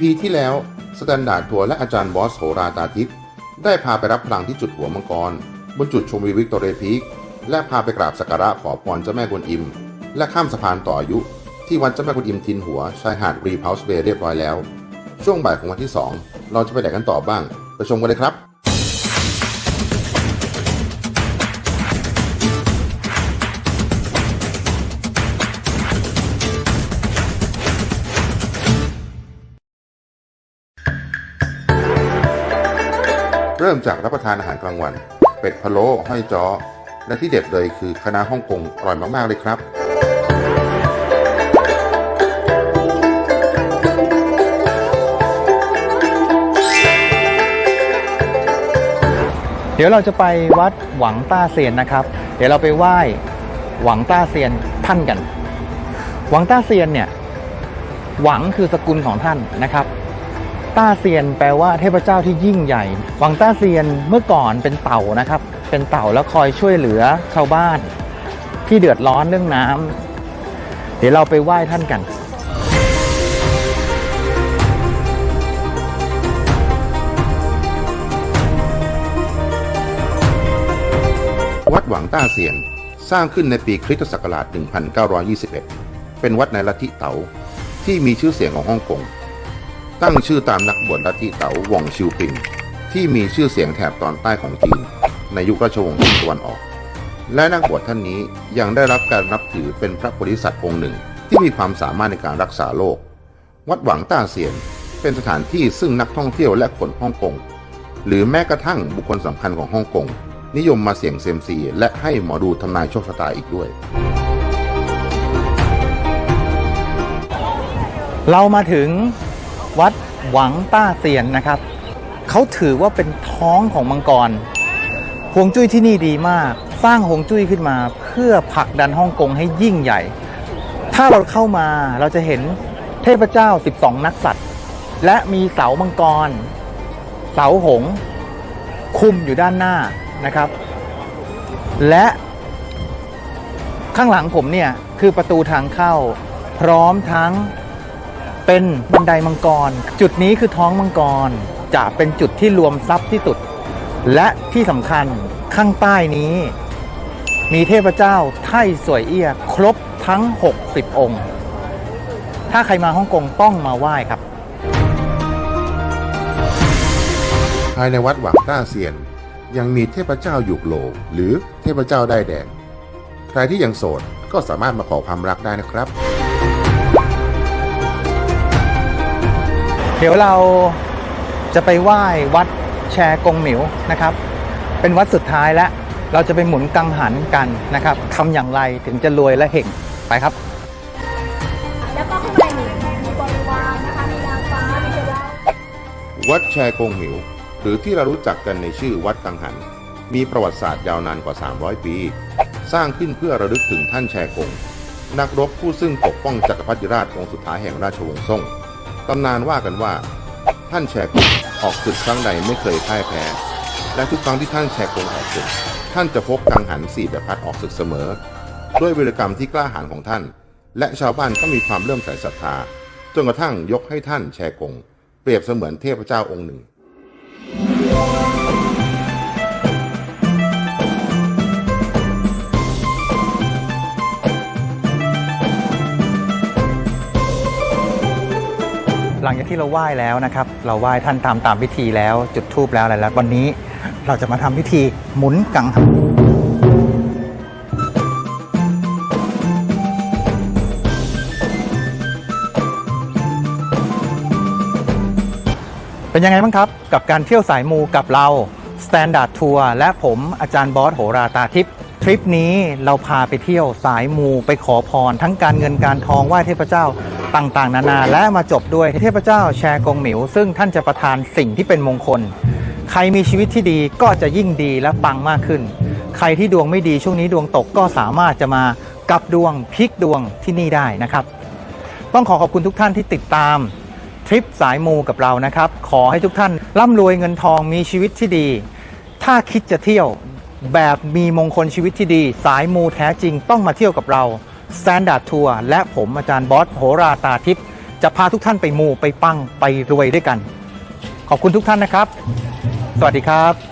EP ที่แล้วสแตนดาร์ดทัวร์และอาจารย์บอสโหราตาทิพย์ได้พาไปรับพลังที่จุดหัวมังกร บนจุดชมวิววิกตอเรียพีคและพาไปกราบสักการะขอพรเจ้าแม่กวนอิม และข้ามสะพานต่ออายุ ที่วัดเจ้าแม่กวนอิมทินหัวชายหาดรีพาวส์เบย์เรียบร้อยแล้ว ช่วงบ่ายของวันที่ 2 เราจะไปไหนกันต่อบ้าง ไปชมกันเลยครับ เริ่มจากรับประทานอาหารกลางวัน เป็ดพะโล้ห้อยจ้อและที่เด็ดเลยคือคณะฮ่องกงอร่อยมาก ๆ เลยครับเดี๋ยวเราจะไปวัดหวังต้าเซียนนะครับ เดี๋ยวเราไปไหว้หวังต้าเซียนท่านกัน หวังต้าเซียนเนี่ย หวังคือสกุลของท่านนะครับ ต้าเซียนแปลว่าเทพเจ้าที่ยิ่งใหญ่ วังต้าเซียนเมื่อก่อนเป็นเต่านะครับ เป็นเต่าแล้วคอยช่วยเหลือชาวบ้านที่เดือดร้อนเรื่องน้ำเดี๋ยวเราไปไหว้ท่านกัน วัดหวังต้าเซียนสร้างขึ้นในปีคริสตศักราช 1921 เป็นวัดในลัทธิเต๋าที่มีชื่อเสียงของฮ่องกง ตั้งชื่อตามนักบวชลัทธิเต๋าหว่องชิวปิง ที่มีชื่อเสียงแถบตอนใต้ของจีน ในยุคราชวงศ์ชิงตะวันออก และนักบวชท่านนี้ยังได้รับการนับถือเป็นพระโพธิสัตว์องค์หนึ่ง ที่มีความสามารถในการรักษาโรควัดหวังต้าเซียน เป็นสถานที่ซึ่งนักท่องเที่ยวและคนฮ่องกงหรือแม้กระทั่งบุคคลสำคัญของฮ่องกงนิยมมาเสี่ยงเซมซี และให้หมอดูทำนายโชคชะตาอีกด้วย เรามาถึง วัดหวังต้าเซียนนะครับเขาถือว่าเป็นท้องของมังกรฮวงจุ้ยที่นี่ดีมาก สร้างฮวงจุ้ยขึ้นมา เพื่อผลักดันฮ่องกงให้ยิ่งใหญ่ ถ้าเราเข้ามาเราจะเห็นเทพเจ้า 12 นักสัตว์ และมีเสามังกร เสาหง คุมอยู่ด้านหน้านะครับ และข้างหลังผมเนี่ย คือประตูทางเข้า พร้อมทั้ง เป็นบันไดมังกร จุดนี้คือท้องมังกร จะเป็นจุดที่รวมทรัพย์ที่สุด และที่สำคัญข้างใต้นี้ มีเทพเจ้าไท่สวยเอี้ย ครบทั้ง 60 องค์ ถ้าใครมาฮ่องกงต้องมาไหว้ครับ ภายในวัดหวังต้าเซียน ยังมีเทพเจ้าหยุกโหลหรือเทพเจ้าได้แดง ใครที่ยังโสดก็สามารถมาขอความรักได้นะครับ เดี๋ยวเราจะไปไหว้วัดแชร์กงหมิวนะครับ เป็นวัดสุดท้ายแล้ว เราจะไปหมุนกังหันกันนะครับทำอย่างไรถึงจะรวยและเห่งไปครับ แล้วก็ข้างในมีบริวารนะคะมีนางฟ้ามีเทวดาวัดแชกงหมิว หรือที่เรารู้จักกันในชื่อวัดกังหัน มีประวัติศาสตร์ยาวนานกว่า 300 ปี สร้างขึ้นเพื่อระลึกถึงท่านแชกง นักรบผู้ซึ่งปกป้องจักรพรรดิราชองค์สุดท้ายแห่งราชวงศ์ซ่ง ตำนานว่ากันว่า ท่านแชกงออกศึกครั้งใดไม่เคยพ่ายแพ้ และทุกครั้งที่ท่านแชกงออกศึก ท่านจะพกกังหันสี่แบบพัดออกศึกเสมอ ด้วยวิรกรรมที่กล้าหาญของท่าน และชาวบ้านก็มีความเลื่อมใสศรัทธาจนกระทั่งยกให้ท่านแชกง เปรียบเสมือนเทพเจ้าองค์หนึ่ง ลังจากที่เราไหว้แล้วนะครับ เราไหว้ท่านตามตามพิธีแล้วจุดธูปแล้วอะไรแล้ว วันนี้เราจะมาทำพิธีหมุนกังหันเป็นยังไงบ้างครับ กับการเที่ยวสายมูกับเรา Standard Tour และผมอาจารย์บอสโหราตาทิพย์ทริปนี้เราพาไปเที่ยวสายมูไปขอพร ทั้งการเงินการทองไหว้เทพเจ้า ต่างๆ นานาและมาจบด้วยเทพเจ้าแชร์กงหมิว ซึ่งท่านจะประทานสิ่งที่เป็นมงคล ใครมีชีวิตที่ดีก็จะยิ่งดีและปังมากขึ้น ใครที่ดวงไม่ดีช่วงนี้ดวงตกก็สามารถจะมากลับดวงพลิกดวงที่นี่ได้นะครับ ต้องขอขอบคุณทุกท่านที่ติดตามทริปสายมูกับเรานะครับ ขอให้ทุกท่านร่ำรวยเงินทองมีชีวิตที่ดี ถ้าคิดจะเที่ยวแบบมีมงคลชีวิตที่ดี สายมูแท้จริงต้องมาเที่ยวกับเรา Standard Tour และผมอาจารย์บอสโหราตาทิพย์จะพาทุกท่านไปมูไปปังไปรวยด้วยกัน ขอบคุณทุกท่านนะครับ สวัสดีครับ